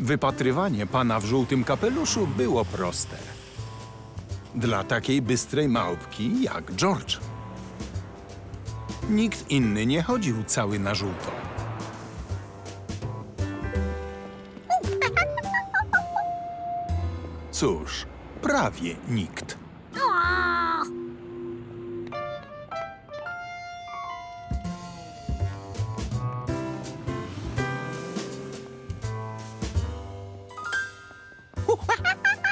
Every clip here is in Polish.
Wypatrywanie pana w żółtym kapeluszu było proste. Dla takiej bystrej małpki jak George. Nikt inny nie chodził cały na żółto. Cóż, prawie nikt.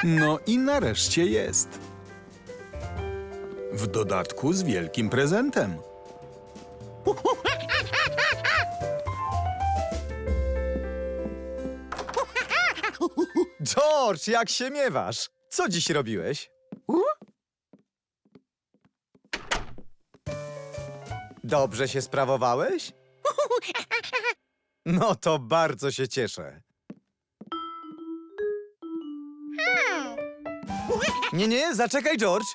No i nareszcie jest. W dodatku z wielkim prezentem. George, jak się miewasz? Co dziś robiłeś? Dobrze się sprawowałeś? No to bardzo się cieszę. Nie, nie, zaczekaj, George.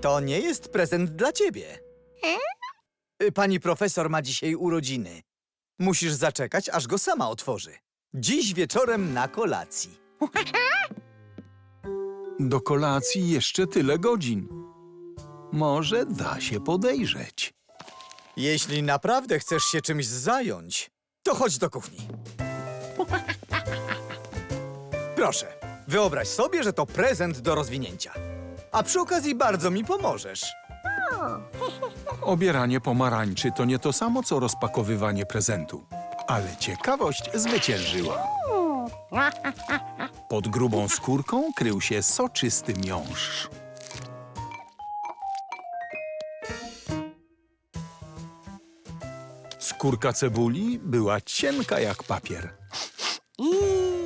To nie jest prezent dla ciebie. Y, Pani profesor ma dzisiaj urodziny. Musisz zaczekać, aż go sama otworzy. Dziś wieczorem na kolacji. Do kolacji jeszcze tyle godzin. Może da się podejrzeć. Jeśli naprawdę chcesz się czymś zająć, to chodź do kuchni. Proszę, wyobraź sobie, że to prezent do rozwinięcia. A przy okazji bardzo mi pomożesz. Obieranie pomarańczy to nie to samo, co rozpakowywanie prezentu. Ale ciekawość zwyciężyła. Pod grubą skórką krył się soczysty miąższ. Skórka cebuli była cienka jak papier.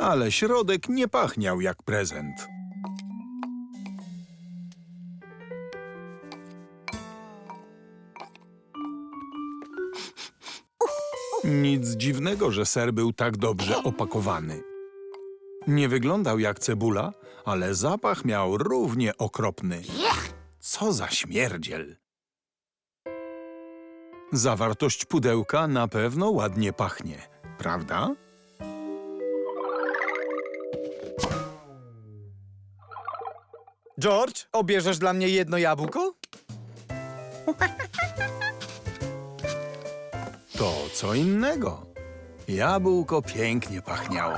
Ale środek nie pachniał jak prezent. Nic dziwnego, że ser był tak dobrze opakowany. Nie wyglądał jak cebula, ale zapach miał równie okropny. Co za śmierdziel! Zawartość pudełka na pewno ładnie pachnie, prawda? George, obierzesz dla mnie jedno jabłko? To co innego. Jabłko pięknie pachniało.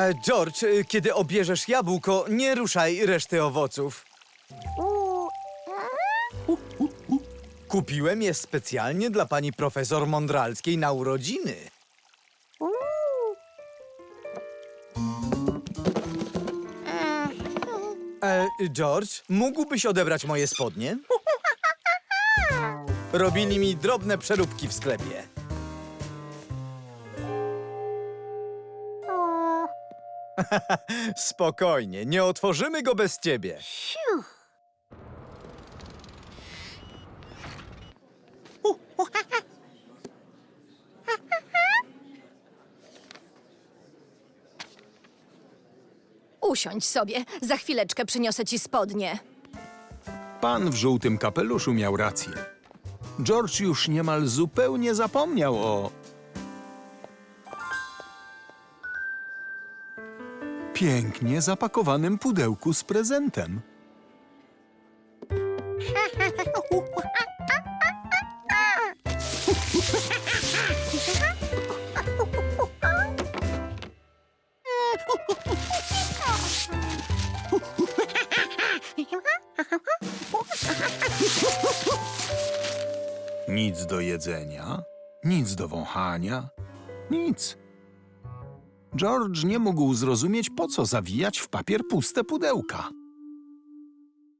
E, George, y, kiedy obierzesz jabłko, nie ruszaj reszty owoców. Kupiłem je specjalnie dla pani profesor Mądralskiej na urodziny. E, George, mógłbyś odebrać moje spodnie? Robili mi drobne przeróbki w sklepie. Spokojnie, nie otworzymy go bez ciebie. Usiądź sobie, za chwileczkę przyniosę ci spodnie. Pan w żółtym kapeluszu miał rację. George już niemal zupełnie zapomniał o. Pięknie zapakowanym pudełku z prezentem. Nic do jedzenia, nic do wąchania, nic. George nie mógł zrozumieć, po co zawijać w papier puste pudełka.